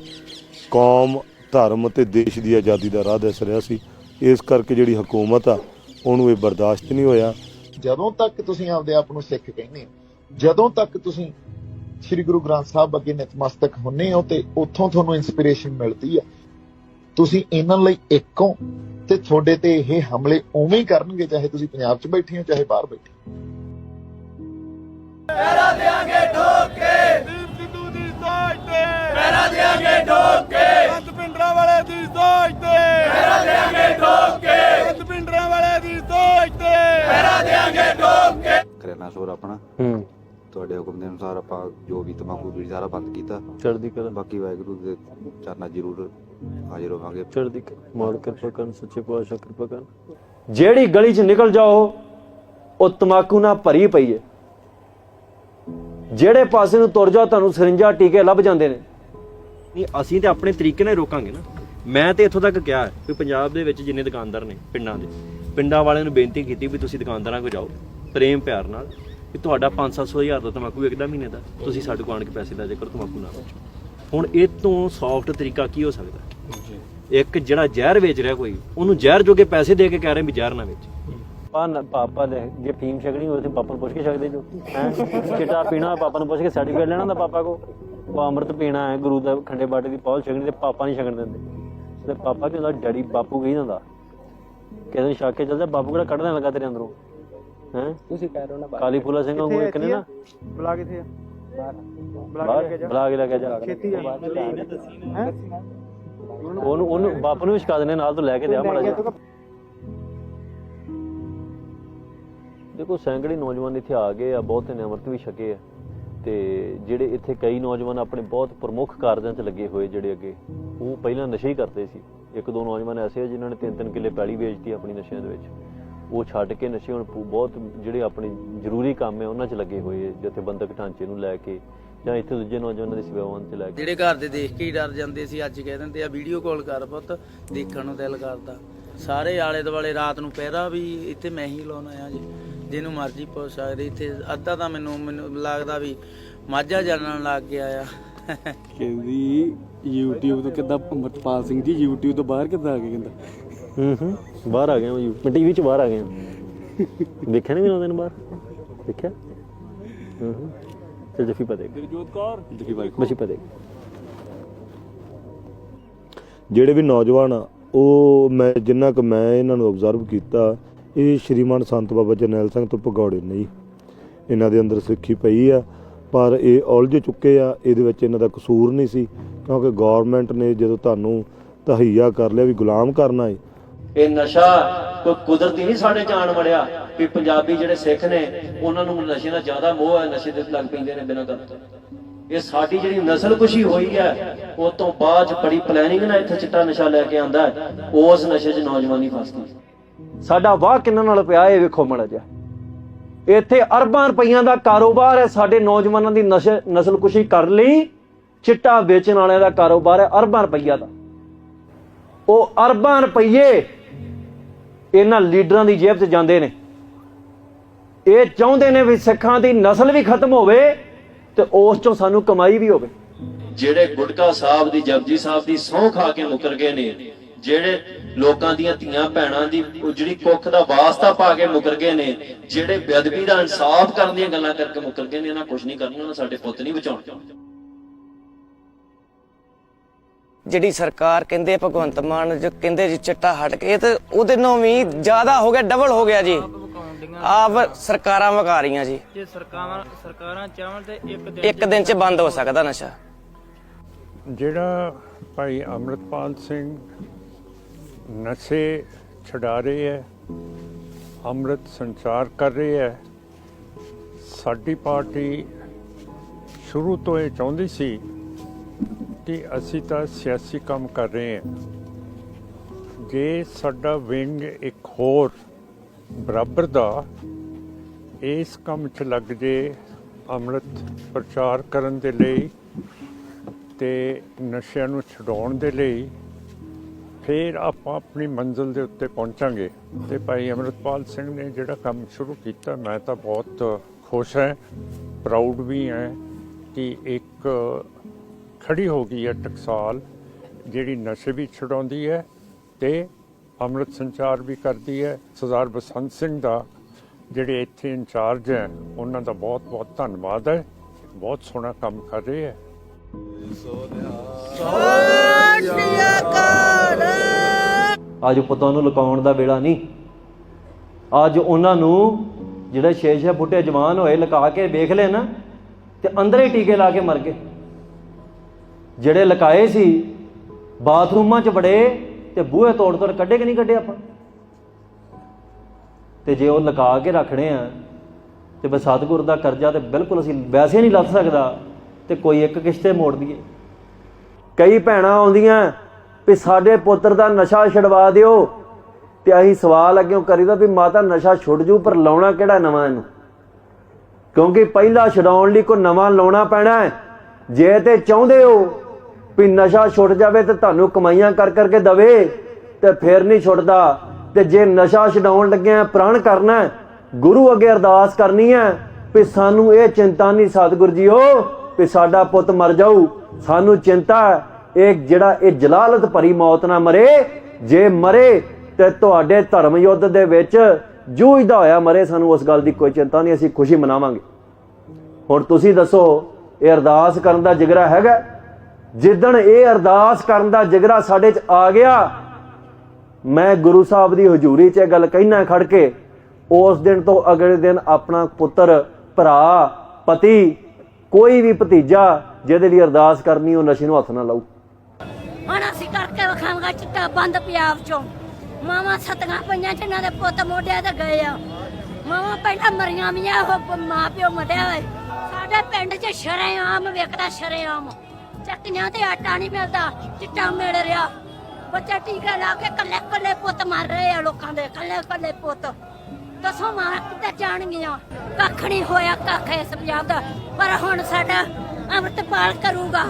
ਕੌਮ, ਧਰਮ ਤੇ ਦੇਸ਼ ਦੀ ਆਜ਼ਾਦੀ ਦਾ ਰਾਹ ਦਿਸ ਰਿਹਾ ਸੀ। ਇਸ ਕਰਕੇ ਜਿਹੜੀ ਹਕੂਮਤ ਆ, ਉਹਨੂੰ ਇਹ ਬਰਦਾਸ਼ਤ ਨਹੀਂ ਹੋਇਆ। ਜਦੋਂ ਤੱਕ ਤੁਸੀਂ ਆਪਦੇ ਆਪ ਨੂੰ ਸਿੱਖ ਕਹਿੰਦੇ ਜਦੋਂ ਤੱਕ ਤੁਸੀਂ ਸ੍ਰੀ ਗੁਰੂ ਗ੍ਰੰਥ ਸਾਹਿਬ ਅੱਗੇ ਨਤਮਸਤਕ ਹੁੰਨੇ ਹੋ ਤੇ ਉੱਥੋਂ ਤੁਹਾਨੂੰ ਇਨਸਪੀਰੇਸ਼ਨ ਮਿਲਦੀ ਆ, ਤੁਸੀਂ ਇਹਨਾਂ ਲਈ ਇੱਕੋ ਤੇ ਤੁਹਾਡੇ ਤੇ ਇਹ ਹਮਲੇ ਉਵੇਂ ਹੀ ਕਰਨਗੇ ਚਾਹੇ ਤੁਸੀਂ ਪੰਜਾਬ 'ਚ ਬੈਠੇ ਹੋ ਚਾਹੇ ਬਾਹਰ ਬੈਠੇ ਹੋ। ਪਹਿਰਾ ਦੇਾਂਗੇ ਠੋਕ। ਕੇ ਦੀਪ ਸਿੱਧੂ ਦੀ ਸੋਚ ਤੇ। ਪਹਿਰਾ ਦੇਾਂਗੇ ਠੋਕ। ਕੇ ਬੰਦ ਪਿੰਡਰਾਂ ਵਾਲੇ ਦੀ ਸੋਚ ਤੇ। ਪਹਿਰਾ ਦੇਾਂਗੇ ਠੋਕ। ਕੇ ਬੰਦ ਪਿੰਡਰਾਂ ਵਾਲੇ ਦੀ ਸੋਚ ਤੇ। ਪਹਿਰਾ ਦੇਾਂਗੇ ਠੋਕ। ਕੇ ਕਰਿਆਨਾ ਸਟੋਰ ਆਪਣਾ। ਹੂੰ। ਤੁਹਾਡੇ ਹੁਕਮ ਦੇ ਅਨੁਸਾਰ ਆਪਾਂ ਜੋ ਵੀ ਤਮਾਕੂ ਬੀੜੀ ਸਾਰਾ ਬੰਦ ਕੀਤਾ। ਚੜ੍ਹਦੀ ਕਲਾ। ਬਾਕੀ ਵਾਹਿਗੁਰੂ ਦੇ ਚਰਨਾਂ ਜ਼ਰੂਰ ਹਾਜ਼ਰ ਹੋਵਾਂਗੇ। ਚੜ੍ਹਦੀ ਮਾਲ ਕਿਰਪਾ ਕਰਨ ਸੱਚੇ ਪਾਤਸ਼ਾਹ ਕਿਰਪਾ ਕਰਨ। ਜਿਹੜੀ ਗਲੀ 'ਚ ਨਿਕਲ ਜਾਓ ਉਹ ਤਮਾਕੂ ਨਾਲ ਭਰੀ ਪਈ ਹੈ ਜਿਹੜੇ ਪਾਸੇ ਨੂੰ ਤੁਰ ਜਾਓ ਤੁਹਾਨੂੰ ਸਰਿੰਜਾ ਟੀਕੇ ਲੱਭ ਜਾਂਦੇ ਨੇ। ਨਹੀਂ ਅਸੀਂ ਤੇ ਆਪਣੇ ਤਰੀਕੇ ਨਾਲ ਰੋਕਾਂਗੇ ਨਾ। ਮੈਂ ਤੇ ਇੱਥੋਂ ਤੱਕ ਕਿਹਾ ਕਿ ਪੰਜਾਬ ਦੇ ਵਿੱਚ ਜਿੰਨੇ ਦੁਕਾਨਦਾਰ ਨੇ ਪਿੰਡਾਂ ਦੇ ਪਿੰਡਾਂ ਵਾਲਿਆਂ ਨੂੰ ਬੇਨਤੀ ਕੀਤੀ ਵੀ ਤੁਸੀਂ ਦੁਕਾਨਦਾਰਾਂ ਕੋਲ ਜਾਓ ਪ੍ਰੇਮ ਪਿਆਰ ਨਾਲ। ਕਿ ਤੁਹਾਡਾ 5-700 ਹਜ਼ਾਰ ਦਾ ਤਮਾਕੂ ਵਿਕਦਾ ਮਹੀਨੇ ਦਾ ਤੁਸੀਂ ਸਾਡੇ ਕੋਲ ਆਣ ਕੇ ਪੈਸੇ ਲੈ ਜਾ ਕਰੋ ਤਮਾਕੂ ਨਾ ਵੇਚੋ ਹੁਣ ਇਹ ਤੋਂ ਸੌਫਟ ਤਰੀਕਾ ਕੀ ਹੋ ਸਕਦਾ? ਇੱਕ ਜਿਹੜਾ ਜ਼ਹਿਰ ਵੇਚ ਰਿਹਾ ਕੋਈ ਉਹਨੂੰ ਜ਼ਹਿਰ ਜੋਗੇ ਪੈਸੇ ਦੇ ਕੇ ਕਹਿ ਰਹੇ ਵੀ ਜ਼ਹਿਰ ਨਾ ਵੇਚ। ਪਾਪਾ ਪਾਪਾ ਦੇ ਜੇ ਫੀਮ ਛਕਣੀ ਹੋਵੇ ਤੇ ਪਾਪਾ ਨੂੰ ਪੁੱਛ ਕੇ ਛਕਦੇ ਜੋ। ਹੈ? ਚਿੱਟਾ ਪੀਣਾ ਪਾਪਾ ਨੂੰ ਪੁੱਛ ਕੇ ਸਰਟੀਫਿਕੇਟ ਲੈਣਾ ਹੁੰਦਾ ਪਾਪਾ ਕੋ ਉਹ ਅੰਮ੍ਰਿਤ ਪੀਣਾ ਹੈ ਗੁਰੂ ਦਾ ਖੰਡੇ ਬਾਟੇ ਦੀ ਪੌਲ ਛਕਣੀ ਤੇ ਪਾਪਾ ਨਹੀਂ ਛਕਣ ਦਿੰਦੇ। ਤੇ ਪਾਪਾ ਕਿ ਹੁੰਦਾ ਡੈਡੀ ਬਾਪੂ ਕਹੀ ਹੁੰਦਾ ਕਿਸੇ ਨੂੰ ਛੱਕ ਕੇ ਚੱਲਦਾ ਬਾਪੂ ਕਿਹੜਾ ਕੱਢਣ ਲੱਗਾ ਤੇਰੇ ਅੰਦਰੋਂ? ਹੈ? ਤੁਸੀਂ ਕਹਿ ਰਹੇ ਹੋ ਨਾ ਕਾਲੀ ਫੂਲਾ ਸਿੰਘ ਵਾਂਗੂ ਇੱਕ ਨੇ ਨਾ। ਬੁਲਾ ਕਿੱਥੇ ਆ? ਬੁਲਾ ਕੇ ਲੈ ਕੇ ਜਾ। ਛੇਤੀ ਜਾ ਹੈ? ਉਹਨੂੰ ਉਹਨੂੰ ਬਾਪ ਨੂੰ ਵੀ ਛਕਾ ਦਿੰਦੇ ਨਾਲ ਤੋਂ ਲੈ ਕੇ ਦਿਆ ਮਾੜਾ ਜਿਹਾ। ਦੇਖੋ ਸੈਂਕੜੇ ਨੌਜਵਾਨ ਇੱਥੇ ਆ ਗਏ ਆ ਬਹੁਤੇ ਨੇ ਅੰਮ੍ਰਿਤ ਵੀ ਛਕੇ ਆ। ਤੇ ਜਿਹੜੇ ਇੱਥੇ ਕਈ ਨੌਜਵਾਨ ਆਪਣੇ ਬਹੁਤ ਪ੍ਰਮੁੱਖ ਕਾਰਜਾਂ 'ਚ ਲੱਗੇ ਹੋਏ ਜਿਹੜੇ ਅੱਗੇ ਉਹ ਪਹਿਲਾਂ ਨਸ਼ੇ ਹੀ ਕਰਦੇ ਸੀ। ਇੱਕ ਦੋ ਨੌਜਵਾਨ ਐਸੇ ਆ ਜਿਨ੍ਹਾਂ ਨੇ ਤਿੰਨ ਤਿੰਨ ਕਿੱਲੇ ਪੈਲੀ ਵੇਚਤੀ ਆਪਣੀ ਨਸ਼ਿਆਂ ਦੇ ਵਿੱਚ। ਉਹ ਛੱਡ ਕੇ ਨਸ਼ੇ ਹੁਣ ਬਹੁਤ ਜਿਹੜੇ ਆਪਣੇ ਜ਼ਰੂਰੀ ਕੰਮ ਹੈ ਉਹਨਾਂ 'ਚ ਲੱਗੇ ਹੋਏ ਜਿੱਥੇ ਬੰਦਕ ਢਾਂਚੇ ਨੂੰ ਲੈ ਕੇ ਜਾਂ ਇੱਥੇ ਦੂਜੇ ਨੌਜਵਾਨਾਂ ਦੀ ਸੇਵਾਵਾਂ 'ਚ ਲੈ ਕੇ। ਜਿਹੜੇ ਘਰ ਦੇ ਦੇਖ ਕੇ ਹੀ ਡਰ ਜਾਂਦੇ ਸੀ ਅੱਜ ਕਹਿ ਦਿੰਦੇ ਆ ਵੀਡੀਓ ਕਾਲ ਕਰ ਪੁੱਤ ਦੇਖਣ ਨੂੰ ਦਿਲ ਕਰਦਾ। ਸਾਰੇ ਆਲੇ ਦੁਆਲੇ ਰਾਤ ਨੂੰ ਪਹਿਰਾ ਵੀ ਇੱਥੇ ਮੈਂ ਹੀ ਲਾਉਣਾ ਆ ਜੀ ਜਿਹਨੂੰ ਮਰਜ਼ੀ ਪੁੱਛ ਸਕਦੇ। ਇੱਥੇ ਅੱਧਾ ਤਾਂ ਮੈਨੂੰ ਮੈਨੂੰ ਲੱਗਦਾ ਵੀ ਮਾਝਾ ਜਾਣਨ ਲੱਗ ਗਿਆ ਆ ਕਹਿੰਦੀ YouTube ਤੋਂ ਕਿੱਦਾਂ ਅਮਰਪਾਲ ਸਿੰਘ ਜੀ YouTube ਤੋਂ ਬਾਹਰ ਕਿੱਦਾਂ ਆ ਗਏ ਕਹਿੰਦਾ? ਹੂੰ ਹੂੰ ਬਾਹਰ ਆ ਗਏ ਹਾਂ ਮੈਂ ਟੀਵੀ 'ਚ ਬਾਹਰ ਆ ਗਏ ਹਾਂ। ਦੇਖਿਆ ਨਹੀਂ ਮੈਨੂੰ ਦਿਨ ਬਾਹਰ? ਦੇਖਿਆ? ਹੂੰ ਹੂੰ। ਚਲ ਜਫੀ ਪਾ ਦੇ। ਗੁਰਜੋਤ ਕੌਰ। ਦੇਖੀ ਬਾਈ ਬਸੀ ਪਾ ਦੇ। ਜਿਹੜੇ ਵੀ ਨੌਜਵਾਨ ਆ ਉਹ ਮੈਂ ਜਿੰਨਾ ਕੁ ਮੈਂ ਇਹਨਾਂ ਨੂੰ ਆਬਜ਼ਰਵ ਕੀਤਾ ਇਹ ਸ਼੍ਰੀਮਾਨ ਸੰਤ ਬਾਬਾ ਜਰਨੈਲ ਸਿੰਘ ਤੋਂ ਭਗੌੜੇ ਨਹੀਂ ਇਹਨਾਂ ਦੇ ਅੰਦਰ ਸਿੱਖੀ ਪਈ ਆ ਪਰ ਇਹ ਉਲਝ ਚੁੱਕੇ ਆ ਇਹਦੇ ਵਿੱਚ ਇਹਨਾਂ ਦਾ ਕਸੂਰ ਨਹੀਂ ਸੀ ਕਿਉਂਕਿ ਗਵਰਨਮੈਂਟ ਨੇ ਜਦੋਂ ਤੁਹਾਨੂੰ ਤਹਈਆ ਕਰ ਲਿਆ ਵੀ ਗੁਲਾਮ ਕਰਨਾ ਹੈ ਇਹ ਨਸ਼ਾ ਕੋਈ ਕੁਦਰਤੀ ਨਹੀਂ ਸਾਡੇ ਜਾਣ ਵੜਿਆ ਵੀ ਪੰਜਾਬੀ ਜਿਹੜੇ ਸਿੱਖ ਨੇ, ਉਹਨਾਂ ਨੂੰ ਨਸ਼ੇ ਦਾ ਜ਼ਿਆਦਾ ਮੋਹ ਹੈ, ਨਸ਼ੇ ਦੇ ਲੱਗ ਪੈਂਦੇ ਨੇ ਬਿਨਾਂ ਗੱਲ ਤੋਂ ਇਹ ਸਾਡੀ ਜਿਹੜੀ ਨਸਲ ਕੁਸ਼ੀ ਹੋਈ ਹੈ, ਉਹ ਤੋਂ ਬਾਅਦ ਬੜੀ ਪਲੈਨਿੰਗ ਨਾਲ ਇੱਥੇ ਚਿੱਟਾ ਨਸ਼ਾ ਲੈ ਕੇ ਆਂਦਾ ਉਸ ਨਸ਼ੇ 'ਚ ਨੌਜਵਾਨੀ ਫਸਦੀ ਸਾਡਾ ਵਾਹ ਕਿੰਨਾਂ ਨਾਲ ਪਿਆ ਇਹ ਵੇਖੋ ਮੜਾ ਜਾ ਇੱਥੇ ਅਰਬਾਂ ਰੁਪਈਆਂ ਦਾ ਕਾਰੋਬਾਰ ਹੈ, ਸਾਡੇ ਨੌਜਵਾਨਾਂ ਦੀ ਨਸ਼ੇ ਨਸਲ ਕੁਸ਼ੀ ਕਰ ਲਈ, ਚਿੱਟਾ ਵੇਚਣ ਵਾਲਿਆਂ ਦਾ ਕਾਰੋਬਾਰ ਹੈ ਅਰਬਾਂ ਰੁਪਈਆ ਦਾ। ਉਹ ਅਰਬਾਂ ਰੁਪਈਏ ਇਹਨਾਂ ਲੀਡਰਾਂ ਦੀ ਜੇਬ 'ਚ ਜਾਂਦੇ ਨੇ। ਇਹ ਚਾਹੁੰਦੇ ਨੇ ਵੀ ਸਿੱਖਾਂ ਦੀ ਨਸਲ ਵੀ ਖਤਮ ਹੋਵੇ ਤੇ ਉਸ ਚੋਂ ਸਾਨੂੰ ਕਮਾਈ ਵੀ ਹੋਵੇ। ਜਿਹੜੇ ਗੁਟਕਾ ਸਾਹਿਬ ਦੀ, ਜਪਜੀ ਸਾਹਿਬ ਦੀ ਸਹੁੰ ਖਾ ਕੇ ਮੁਕਰ ਗਏ ਨੇ, ਜਿਹੜੇ ਲੋਕਾਂ ਦੀਆਂ ਧੀਆਂ ਭੈਣਾਂ ਦੀ ਉਜੜੀ ਕੁੱਖ ਦਾ ਵਾਸਤਾ ਪਾ ਕੇ ਮੁਕਰ ਗਏ ਨੇ, ਜਿਹੜੇ ਬੇਅਦਬੀ ਦਾ ਇਨਸਾਫ ਕਰਨ ਦੀਆਂ ਗੱਲਾਂ ਕਰਕੇ ਮੁਕਰ ਗਏ ਨੇ, ਇਹਨਾਂ ਕੁਝ ਨਹੀਂ ਕਰਨਾ ਉਹਨਾਂ ਸਾਡੇ ਪੁੱਤ ਨਹੀਂ ਬਚਾਉਣੇ। ਜਿਹੜੀ ਸਰਕਾਰ ਕਹਿੰਦੇ ਭਗਵੰਤ ਮਾਨ ਜੋ ਕਹਿੰਦੇ ਜੀ ਚਿੱਟਾ ਹਟ ਕੇ ਇਹ ਤੇ ਉਹਦੇ ਨਾਲੋਂ ਵੀ ਜ਼ਿਆਦਾ ਹੋ ਗਿਆ ਡਬਲ ਹੋ ਗਿਆ ਜੀ। ਆਪ ਸਰਕਾਰਾਂ ਵਗਾ ਰਹੀਆਂ ਜੀ। ਜੇ ਸਰਕਾਰਾਂ ਸਰਕਾਰਾਂ ਚਾਹਣ ਤੇ ਇੱਕ ਇੱਕ ਦਿਨ 'ਚ ਬੰਦ ਹੋ ਸਕਦਾ ਨਸ਼ਾ। ਜਿਹੜਾ ਭਾਈ ਅੰਮ੍ਰਿਤਪਾਲ ਸਿੰਘ ਨਸ਼ੇ ਛਡਾ ਰਹੇ ਹੈ ਅੰਮ੍ਰਿਤ ਸੰਚਾਰ ਕਰ ਰਹੇ ਹੈ ਸਾਡੀ ਪਾਰਟੀ ਸ਼ੁਰੂ ਤੋਂ ਇਹ ਚਾਹੁੰਦੀ ਸੀ ਕਿ ਅਸੀਂ ਤਾਂ ਸਿਆਸੀ ਕੰਮ ਕਰ ਰਹੇ ਹਾਂ। ਜੇ ਸਾਡਾ ਵਿੰਗ ਇੱਕ ਹੋਰ ਬਰਾਬਰ ਦਾ ਇਸ ਕੰਮ 'ਚ ਲੱਗ ਜੇ, ਅੰਮ੍ਰਿਤ ਪ੍ਰਚਾਰ ਕਰਨ ਦੇ ਲਈ ਤੇ ਨਸ਼ਿਆਂ ਨੂੰ ਛਡਾਉਣ ਦੇ ਲਈ, ਫਿਰ ਆਪਾਂ ਆਪਣੀ ਮੰਜ਼ਿਲ ਦੇ ਉੱਤੇ ਪਹੁੰਚਾਂਗੇ। ਤੇ ਭਾਈ ਅਮਰਤਪਾਲ ਸਿੰਘ ਨੇ ਜਿਹੜਾ ਕੰਮ ਸ਼ੁਰੂ ਕੀਤਾ, ਮੈਂ ਤਾਂ ਬਹੁਤ ਖੁਸ਼ ਹਾਂ ਪ੍ਰਾਊਡ ਵੀ ਹਾਂ ਕਿ ਇੱਕ ਖੜੀ ਹੋ ਗਈ ਹੈ ਟਕਸਾਲ, ਜਿਹੜੀ ਨਸ਼ੇ ਵੀ ਛਡਾਉਂਦੀ ਹੈ ਤੇ ਅੰਮ੍ਰਿਤ ਸੰਚਾਰ ਵੀ ਕਰਦੀ ਹੈ। ਸਰਦਾਰ ਬਸੰਤ ਸਿੰਘ ਦਾ ਜਿਹੜੇ ਇੱਥੇ ਇੰਚਾਰਜ ਹੈ, ਉਹਨਾਂ ਦਾ ਬਹੁਤ ਬਹੁਤ ਧੰਨਵਾਦ ਹੈ। ਬਹੁਤ ਸੋਹਣਾ ਕੰਮ ਕਰ ਰਹੇ ਹੈ। ਅੱਜ ਪੁੱਤਾਂ ਨੂੰ ਲੁਕਾਉਣ ਦਾ ਵੇਲਾ ਨਹੀਂ। ਅੱਜ ਉਹਨਾਂ ਨੂੰ ਜਿਹੜੇ ਛੇ ਛੇ ਬੁੱਟੇ ਜਵਾਨ ਹੋਏ ਲੁਕਾ ਕੇ ਵੇਖ ਲੈ ਨਾ, ਤੇ ਅੰਦਰ ਹੀ ਟੀਕੇ ਲਾ ਕੇ ਮਰ ਗਏ। ਜਿਹੜੇ ਲਕਾਏ ਸੀ, ਬਾਥਰੂਮਾਂ 'ਚ ਬੜੇ ਤੇ ਬੂਹੇ ਤੋੜ ਤੋੜ ਕੱਢੇ ਕਿ ਨਹੀਂ ਕੱਢੇ ਆਪਾਂ? ਤੇ ਜੇ ਉਹ ਲਗਾ ਕੇ ਰੱਖਣੇ ਆ, ਤੇ ਬਸ ਸਤਿਗੁਰ ਦਾ ਕਰਜ਼ਾ ਤੇ ਬਿਲਕੁਲ ਅਸੀਂ ਵੈਸੇ ਨਹੀਂ ਲੱਥ ਸਕਦਾ ਤੇ ਕੋਈ ਇੱਕ ਕਿਸ਼ਤੇ ਮੋੜ ਦਈਏ। ਕਈ ਭੈਣਾਂ ਆਉਂਦੀਆਂ ਵੀ ਸਾਡੇ ਪੁੱਤਰ ਦਾ ਨਸ਼ਾ ਛਡਵਾ ਦਿਓ ਤੇ ਅਸੀਂ ਸਵਾਲ ਅੱਗੇ ਕਰੀਦਾ ਵੀ ਮਾਤਾ ਨਸ਼ਾ ਛੁੱਟ ਜੂ, ਪਰ ਲਾਉਣਾ ਕਿਹੜਾ ਨਵਾਂ ਇਹਨੂੰ? ਕਿਉਂਕਿ ਪਹਿਲਾਂ ਛਡਾਉਣ ਲਈ ਕੋਈ ਨਵਾਂ ਲਾਉਣਾ ਪੈਣਾ ਹੈ। ਜੇ ਤੇ ਚਾਹੁੰਦੇ ਹੋ ਵੀ ਨਸ਼ਾ ਛੁੱਟ ਜਾਵੇ ਤੇ ਤੁਹਾਨੂੰ ਕਮਾਈਆਂ ਕਰ ਕਰਕੇ ਦਵੇ ਤੇ ਫੇਰ ਨਹੀਂ ਛੁੱਟਦਾ। ਤੇ ਜੇ ਨਸ਼ਾ ਛਡਾਉਣ ਲੱਗਿਆ ਪ੍ਰਣ ਕਰਨਾ ਗੁਰੂ ਅੱਗੇ ਅਰਦਾਸ ਕਰਨੀ ਹੈ ਵੀ ਸਾਨੂੰ ਇਹ ਚਿੰਤਾ ਨਹੀਂ ਸਤਿਗੁਰ ਜੀਓ ਵੀ ਸਾਡਾ ਪੁੱਤ ਮਰ ਜਾਊ। ਸਾਨੂੰ ਚਿੰਤਾ ਇਹ ਜਿਹੜਾ ਇਹ ਜਲਾਲਤ ਭਰੀ ਮੌਤ ਨਾ ਮਰੇ, ਜੇ ਮਰੇ ਤੇ ਤੁਹਾਡੇ ਧਰਮ ਯੁੱਧ ਦੇ ਵਿੱਚ ਜੂਝਦਾ ਹੋਇਆ ਮਰੇ, ਸਾਨੂੰ ਉਸ ਗੱਲ ਦੀ ਕੋਈ ਚਿੰਤਾ ਨਹੀਂ, ਅਸੀਂ ਖੁਸ਼ੀ ਮਨਾਵਾਂਗੇ। ਹੁਣ ਤੁਸੀਂ ਦੱਸੋ, ਇਹ ਅਰਦਾਸ ਕਰਨ ਦਾ ਜਿਗਰਾ ਹੈਗਾ ਜਿੱਦਣ ਇਹ ਅਰਦਾਸ ਕਰਨ ਦਾ ਜਿਗਰਾ ਸਾਡੇ 'ਚ ਆ ਗਿਆ, ਮੈਂ ਗੁਰੂ ਸਾਹਿਬ ਦੀ ਹਜ਼ੂਰੀ 'ਚ ਇਹ ਗੱਲ ਕਹਿਣਾ ਖੜ ਕੇ, ਉਸ ਦਿਨ ਤੋਂ ਅਗਲੇ ਦਿਨ ਆਪਣਾ ਪੁੱਤਰ, ਭਰਾ, ਪਤੀ, ਕੋਈ ਵੀ ਭਤੀਜਾ ਜਿਹਦੇ ਲਈ ਅਰਦਾਸ ਕਰਨੀ, ਉਹ ਨਸ਼ੇ ਨੂੰ ਹੱਥ ਨਾ ਲਾਊ। ਹੁਣ ਅਸੀਂ ਕਰਕੇ ਵਿਖਾਵਾਂਗਾ ਚਿੱਟਾ ਬੰਦ ਪੰਜਾਬ ਚੋਂ। ਮਾਵਾਂ ਸਤੀਆਂ ਪਈਆਂ ਜਿਨ੍ਹਾਂ ਦੇ ਪੁੱਤ ਮੋਢਿਆਂ ਤੇ ਗਏ ਆ। ਮਾਵਾਂ ਪਹਿਲਾਂ ਮਰੀਆਂ ਵੀਆਂ ਉਹ ਮਾਂ ਪਿਓ ਮਰਿਆ ਹੋਏ। ਸਾਡੇ ਪਿੰਡ 'ਚ ਸ਼ਰੇਆਮ ਵੇਖਦਾ ਸ਼ਰੇਆਮ। ਚੱਕੀਆਂ ਤੇ ਆਟਾ ਨਹੀਂ ਮਿਲਦਾ, ਚਿੱਟਾ ਮਿਲ ਰਿਹਾ। ਬੱਚੇ ਟੀਕਾ ਲਾ ਕੇ ਕੱਲੇ ਕੱਲੇ ਪੁੱਤ ਮਰ ਰਹੇ ਆ ਲੋਕਾਂ ਦੇ ਕੱਲੇ ਕੱਲੇ ਪੁੱਤ। ਦੱਸੋ ਮਾਂ, ਕਿੱਥੇ ਜਾਣਗੀਆਂ? ਕੱਖ ਨਹੀਂ ਹੋਇਆ ਕੱਖ ਇਸ ਪੰਜਾਬ ਦਾ, ਪਰ ਹੁਣ ਸਾਡਾ ਅੰਮ੍ਰਿਤਪਾਲ ਕਰੂਗਾ।